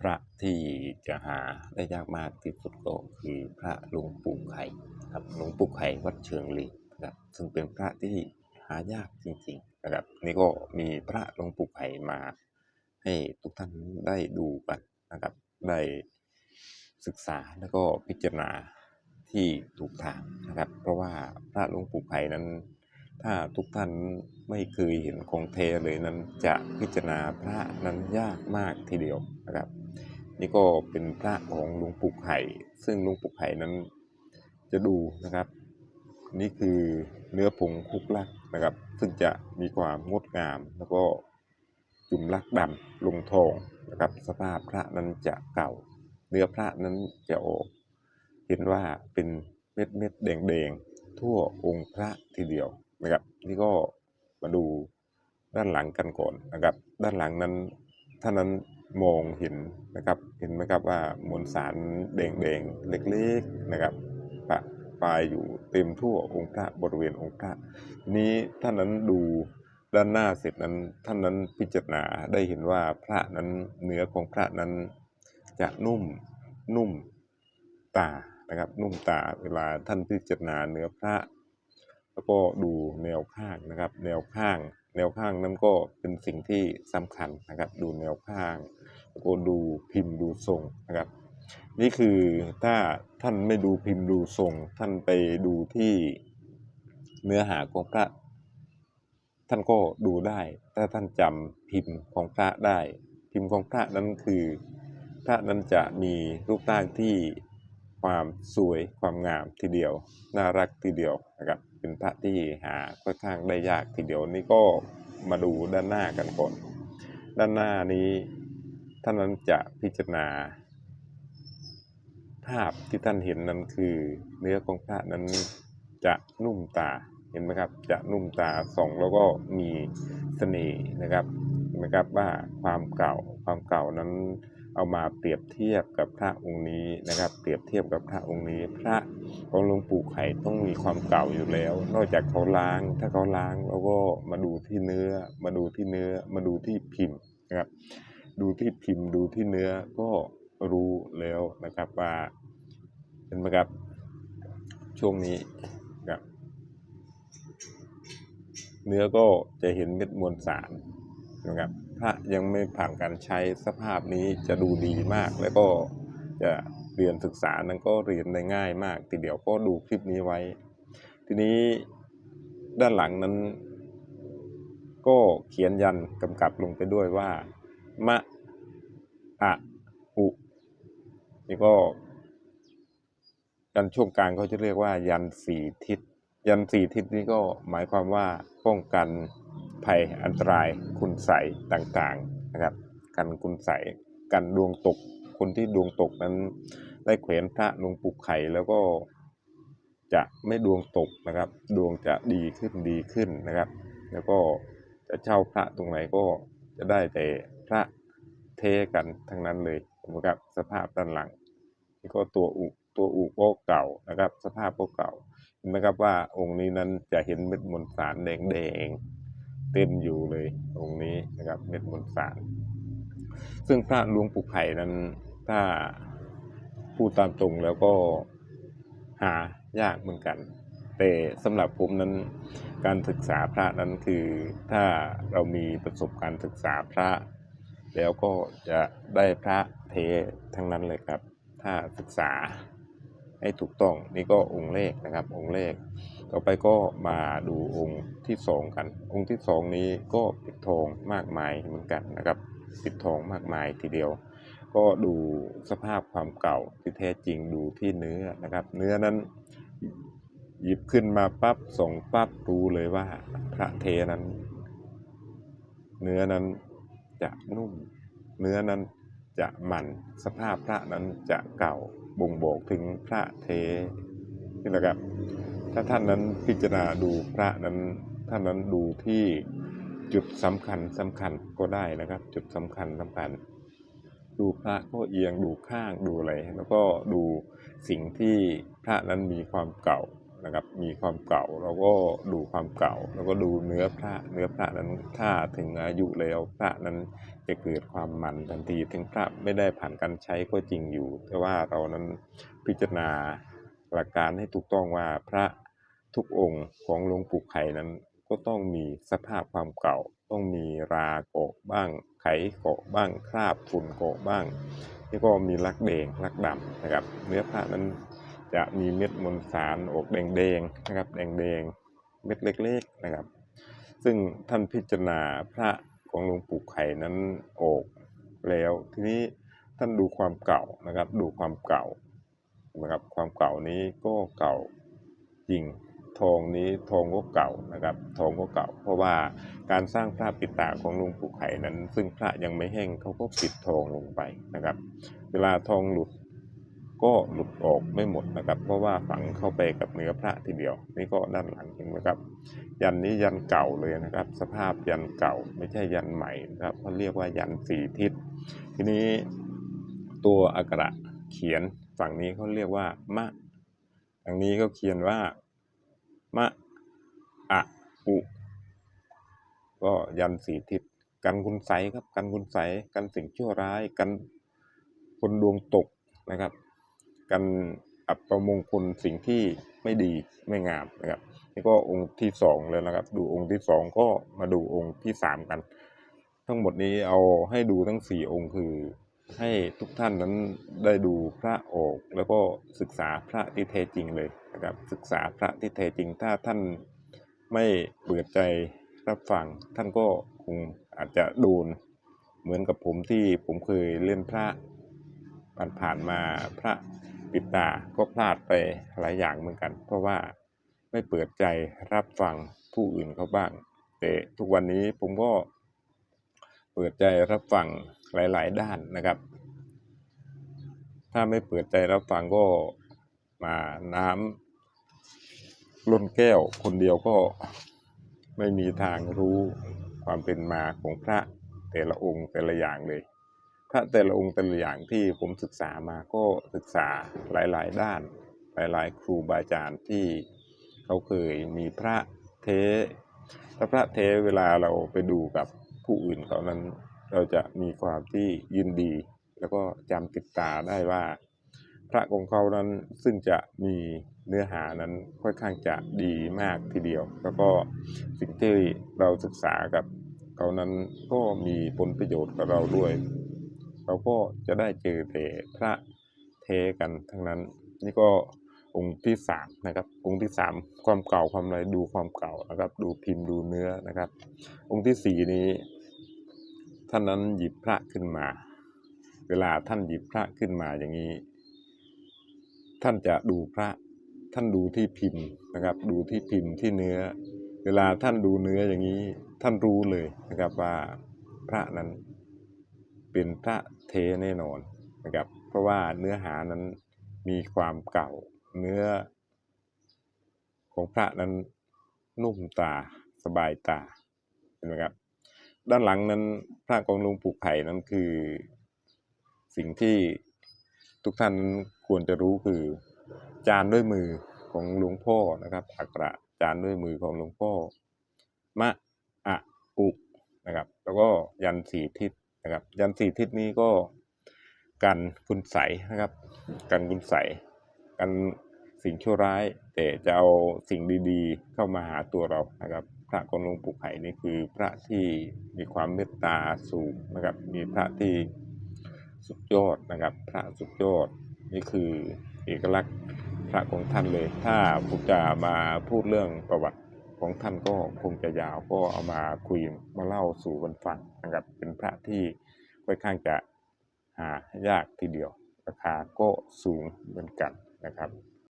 พระที่จะหาได้ยากมากที่สุดก็คือพระหลวงปู่ไข่ครับหลวงปู่ไข่วัดเชิงลีนะครับซึ่งเป็นพระที่หายากจริงๆนะครับนี่ก็มีพระหลวงปู่ไข่มาให้ทุกท่านได้ดูกันนะครับได้ศึกษาแล้วก็พิจารณาที่ถูกทางนะครับ เพราะว่าพระหลวงปู่ไข่นั้น ถ้าทุกท่านไม่เคยเห็นของเทเลยนั้นจะพิจารณาพระนั้นยากมากทีเดียวนะครับ นี่ก็เป็นพระของหลวงปู่ไข่ซึ่งหลวงปู่ไข่นั้นจะดูนะครับ นี่คือเนื้อผงคุกลักนะครับ ซึ่งจะมีความงดงามแล้วก็จุ่มลักดำลงทองนะครับ สภาพพระนั้นจะเก่า เนื้อพระนั้นจะออก เห็นว่าเป็นเม็ดเม็ดๆแดงๆทั่วองค์พระทีเดียวนะครับ นี่ก็มาดูด้านหลังกันก่อนนะครับ ด้านหลังนั้นท่านนั้น มองเห็นนะครับเห็นไหมครับว่ามวลสารแดงๆเล็กๆนะครับปะปลายอยู่เต็มทั่วองค์พระบริเวณองค์พระนี้ท่านนั้นดูด้านหน้าเสร็จนั้นท่านนั้นพิจารณาได้เห็นว่าพระนั้นเนื้อของพระนั้นจะนุ่มนุ่มตานะครับนุ่มตาเวลาท่านพิจารณาเนื้อพระ แล้วก็ดูแนวข้างนะครับ แนวข้าง แนวข้างนั้นก็เป็นสิ่งที่สำคัญนะครับ ดูแนวข้างแล้วก็ดูพิมพ์ดูทรงนะครับ นี่คือถ้าท่านไม่ดูพิมพ์ดูทรง ท่านไปดูที่เนื้อหาของพระ ท่านก็ดูได้ ถ้าท่านจำพิมพ์ของพระได้ พิมพ์ของพระนั้นคือพระนั้นจะมีรูปร่างที่ความสวยความงามทีเดียว น่ารักทีเดียวนะครับ เป็นพระที่หาค่อนข้างได้ยากทีเดียวนี่ก็มาดูด้านหน้ากันก่อน ด้านหน้านี้ท่านนั้นจะพิจารณา ภาพที่ท่านเห็นนั้นคือ เนื้อของพระนั้นจะนุ่มตาเห็นไหมครับ จะนุ่มตาส่องแล้วก็มีเสน่ห์นะครับเห็นไหมครับว่าความเก่าความเก่านั้น เอามาเปรียบเทียบกับพระองค์นี้นะครับ เปรียบเทียบกับพระองค์นี้ พระของหลวงปู่ไข่ต้องมีความเก่าอยู่แล้ว นอกจากเขาล้าง ถ้าเขาล้างแล้วก็มาดูที่เนื้อ มาดูที่เนื้อ มาดูที่พิมพ์นะครับ ดูที่พิมพ์ดูที่เนื้อก็รู้แล้วนะครับว่าเห็นไหมครับช่วงนี้ครับเนื้อก็จะเห็นเม็ดมวลสารนะครับ ถ้ายังไม่ผ่านการใช้สภาพนี้จะดูดีมาก แล้วก็จะเรียนศึกษานั้นก็เรียนได้ง่ายมาก ทีเดียวก็ดูคลิปนี้ไว้ ทีนี้ด้านหลังนั้น ก็เขียนยันกำกับลงไปด้วยว่ามะอะอุนี่ก็ ยันช่วงกลางเขาจะเรียกว่า ยันสี่ทิศ ยันสี่ทิศนี้ก็หมายความว่าป้องกัน ภัยอันตรายคุณใสยต่างๆนะครับ กันคุณใสกันดวงตกคนที่ดวงตกนั้น ได้แขวนพระหลวงปู่ไข่แล้วก็จะไม่ดวงตกนะครับ ดวงจะดีขึ้นดีขึ้นนะครับ แล้วก็จะเช่าพระตรงไหนก็จะได้แต่พระเทกันทั้งนั้นเลยนะครับสภาพด้านหลังนี่ก็ตัวอุตัวอุก็เก่านะครับ สภาพก็เก่าเห็นไหมครับว่าองค์นี้นั้นจะเห็นเม็ดมวลสารแดงๆ เต็มอยู่เลยองนี้นะครับเม็ดมวลสาร ซึ่งพระหลวงปู่ไข่นั้นถ้าพูดตามตรงแล้วก็หายากเหมือนกัน แต่สำหรับผมนั้นการศึกษาพระนั้นคือถ้าเรามีประสบการณ์ศึกษาพระ แล้วก็จะได้พระเททั้งนั้นเลยครับ ถ้าศึกษา ให้ถูกต้องนี่ก็องค์เลขนะครับ องค์เลขต่อไปก็มาดูองค์ที่สองกัน องค์ที่สองนี้ก็ปิดทองมากมายเหมือนกันนะครับปิดทองมากมายทีเดียว ก็ดูสภาพความเก่าที่แท้จริงดูที่เนื้อนะครับ เนื้อนั้นหยิบขึ้นมาปั๊บส่องปั๊บรู้เลยว่าพระเทนั้น เนื้อนั้นจะนุ่ม เนื้อนั้นจะมันสภาพพระนั้นจะเก่า บ่งบอกถึงพระเทนี่แหละครับ ถ้าท่านนั้นพิจารณาดูพระนั้นท่านนั้นดูที่จุดสำคัญสำคัญก็ได้นะครับ จุดสำคัญสำคัญ ดูพระก็เอียงดูข้างดูอะไรแล้วก็ดูสิ่งที่พระนั้นมีความเก่า นะครับมีความเก่าเราก็ดูความเก่า แล้วก็ดูเนื้อพระเนื้อพระนั้นถ้าถึงอายุแล้วพระนั้นจะเกิดความมันทันทีถึงพระไม่ได้ผ่านการใช้ก็จริงอยู่ แต่ว่าเรานั้นพิจารณาหลักการให้ถูกต้องว่าพระทุกองค์ของหลวงปู่ไข่นั้นก็ต้องมีสภาพความเก่า ต้องมีราเกาะบ้าง ไขเกาะบ้างคราบฝุ่นเกาะบ้างแล้วก็มีลักแดงลักดำนะครับ เนื้อพระนั้น จะมีเม็ดมวลสารออกแดงๆนะครับแดงๆเม็ดเล็กๆนะครับ ซึ่งท่านพิจารณาพระของหลวงปู่ไข่นั้นออกแล้ว ทีนี้ท่านดูความเก่านะครับดูความเก่านะครับความเก่านี้ก็เก่าจริงทองนี้ทองก็เก่านะครับทองก็เก่า เพราะว่าการสร้างพระปิดตาของหลวงปู่ไข่นั้น ซึ่งพระยังไม่แห้งเขาก็ปิดทองลงไปนะครับ เวลาทองหลุด ก็หลุดออกไม่หมดนะครับ เพราะว่าฝังเข้าไปกับเนื้อพระทีเดียว นี่ก็ด้านหลังเห็นไหมครับ ยันนี้ยันเก่าเลยนะครับ สภาพยันเก่าไม่ใช่ยันใหม่นะครับเขาเรียกว่ายันสี่ทิศ ทีนี้ตัวอักระเขียนฝั่งนี้เขาเรียกว่ามะทางนี้ก็เขียนว่ามะอะอุก็ยันสี่ทิศกันคุณใสยครับ กันคุณใสยกันสิ่งชั่วร้ายกันคนดวงตกนะครับ กันอับประมงคลสิ่งที่ไม่ดีไม่งามนะครับนี่ก็องค์ที่สองเลยนะครับ ดูองค์ที่สองก็มาดูองค์ที่สามกัน ทั้งหมดนี้เอาให้ดูทั้งสี่องค์คือ ให้ทุกท่านนั้นได้ดูพระออก แล้วก็ศึกษาพระที่แท้จริงเลยนะครับ ศึกษาพระที่แท้จริงถ้าท่านไม่เปิดใจรับฟังท่านก็คงอาจจะโดนเหมือนกับผมที่ผมเคยเล่นพระผ่านๆมาพระ ปิดตาก็พลาดไปหลายอย่างเหมือนกัน เพราะว่าไม่เปิดใจรับฟังผู้อื่นเขาบ้าง แต่ทุกวันนี้ผมก็เปิดใจรับฟังหลาย ๆ ด้านนะครับ ถ้าไม่เปิดใจรับฟังก็มาน้ำล้นแก้วคนเดียวก็ไม่มีทางรู้ความเป็นมาของพระแต่ละองค์แต่ละอย่างเลย พระแต่ละองค์แต่ละอย่างที่ผมศึกษามาก็ศึกษาหลาย ๆ ด้าน หลาย ๆ ครูบาอาจารย์ที่เขาเคยมีพระเทถ้าพระเทเวลาเราไปดูกับผู้อื่นเขานั้น เราจะมีความที่ยินดี แล้วก็จำติดตาได้ว่า พระของเขานั้นซึ่งจะมีเนื้อหานั้นค่อนข้างจะดีมากทีเดียว แล้วก็สิ่งที่เราศึกษากับเขานั้นก็มีผลประโยชน์กับเราด้วย เราก็จะได้เจอแต่พระเทกันทั้งนั้น นี่ก็องค์ที่สามนะครับองค์ที่สามความเก่าความอะไรดูความเก่านะครับ ดูพิมพ์ดูเนื้อนะครับ องค์ที่สี่นี้ท่านนั้นหยิบพระขึ้นมา เวลาท่านหยิบพระขึ้นมาอย่างนี้ ท่านจะดูพระท่านดูที่พิมพ์นะครับ ดูที่พิมพ์ที่เนื้อ เวลาท่านดูเนื้ออย่างนี้ท่านรู้เลยนะครับว่าพระนั้น เป็นพระเทแน่นอนนะครับ เพราะว่าเนื้อหานั้นมีความเก่าเนื้อ ของพระนั้นนุ่มตาสบายตาเห็นไหมครับ ด้านหลังนั้นพระของหลวงปู่ไข่นั้นคือ สิ่งที่ทุกท่านควรจะรู้คือ จานด้วยมือของหลวงพ่อนะครับอักระจานด้วยมือของหลวงพ่อมะอะอุนะครับ แล้วก็ยันสีทิศ นะครับ ยันสี่ทิศนี้ก็กันคุณใสยนะครับ กันคุณใสยกันสิ่งชั่วร้าย แต่จะเอาสิ่งดีๆ เข้ามาหาตัวเรานะครับ พระของหลวงปู่ไข่นี่คือพระที่มีความเมตตาสูงนะครับ มีพระที่สุดยอดนะครับ พระสุดยอดนี่คือเอกลักษณ์พระของท่านเลย ถ้าผมจะมาพูดเรื่องประวัติ ของท่านก็คงจะยาวก็เอามาคุยมาเล่าสู่กันฟังนะครับเป็นพระที่ค่อนข้างจะหายากทีเดียวราคาก็สูงเหมือนกันนะครับ